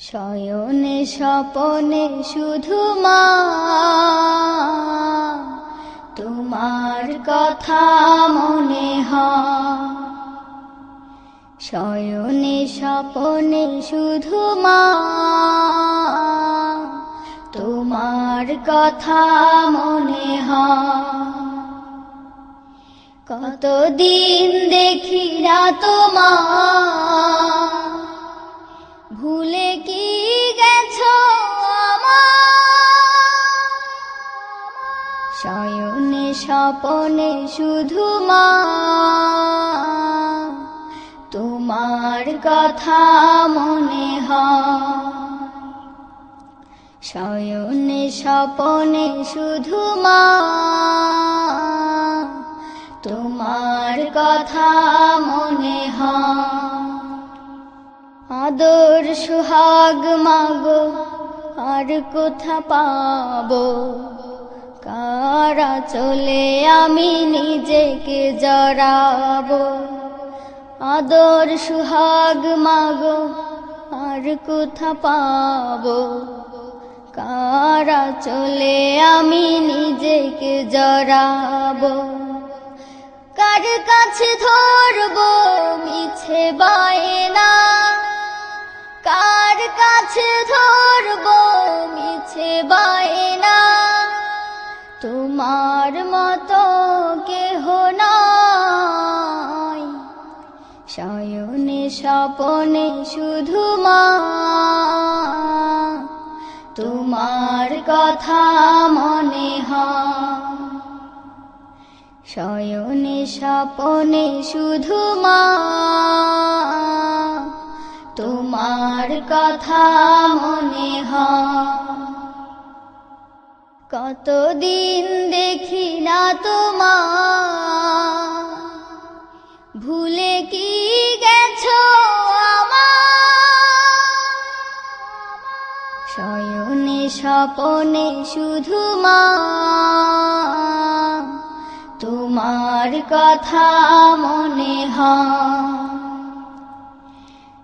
শয়নে স্বপনে শুধু মা, তোমার কথা মনে হয়। শয়নে স্বপনে শুধু মা, তোমার কথা মনে হয়। কতদিন দেখি না তোমার ভুলে কি গেছো শয়নে স্বপনে শুধু মা। তোমার কথা মনে হয়। শয়নে স্বপনে শুধু মা। তোমার কথা মনে হয়। আদর সুহাগ মাগো, আর কোথা পাবো? কারা চলে আমি নিজেকে জড়াবো? আদর সুহাগ মাগো, আর কোথা পাবো? কারা চলে আমি নিজেকে জড়াবো? কার কাছে ধরবো মিছে কার কাছে ধরবো মিছে বায়না। তোমার মতো কেহ নাই। শয়নে স্বপনে শুধু মা। তোমার কথা মনে হয়। শয়নে স্বপনে শুধু মা। তোমার কথা মনে হয়। কতদিন দেখি না তোমার ভুলে কি গেছো শয়নে স্বপনে শুধু মা। তোমার কথা মনে হয়।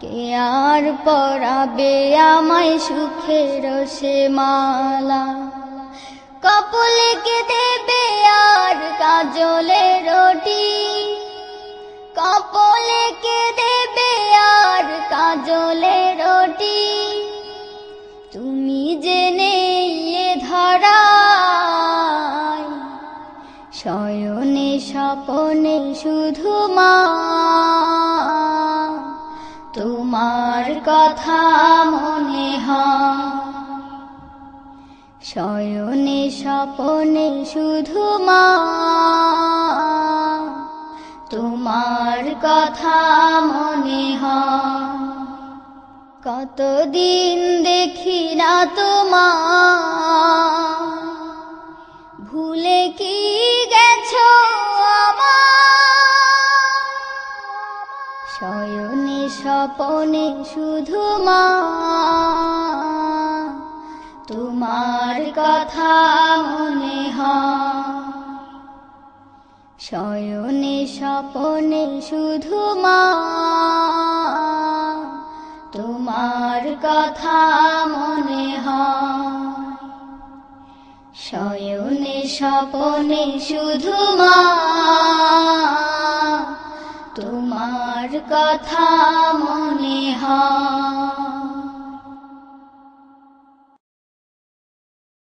কে আর পড়াবে আমায় সুখের সে মালা? কপলে কে দেবে আর কাজলে রটি? কপলে কে দেবে আর কাজলে রটি? তুমি জেনে এ ধরায় শয়নে স্বপনে শুধু মা তোমার কথা মনে হয়। শয়নে স্বপনে শুধু মা। তোমার কথা মনে হয়। কতদিন দেখি না তোমার ভুলে কি স্বপনে শুধু মা, তোমার কথা মনে হয়। শয়নে স্বপনে শুধু মা, তোমার কথা মনে শয়নে স্বপনে শুধু মা তোমার কথা মনে হয়।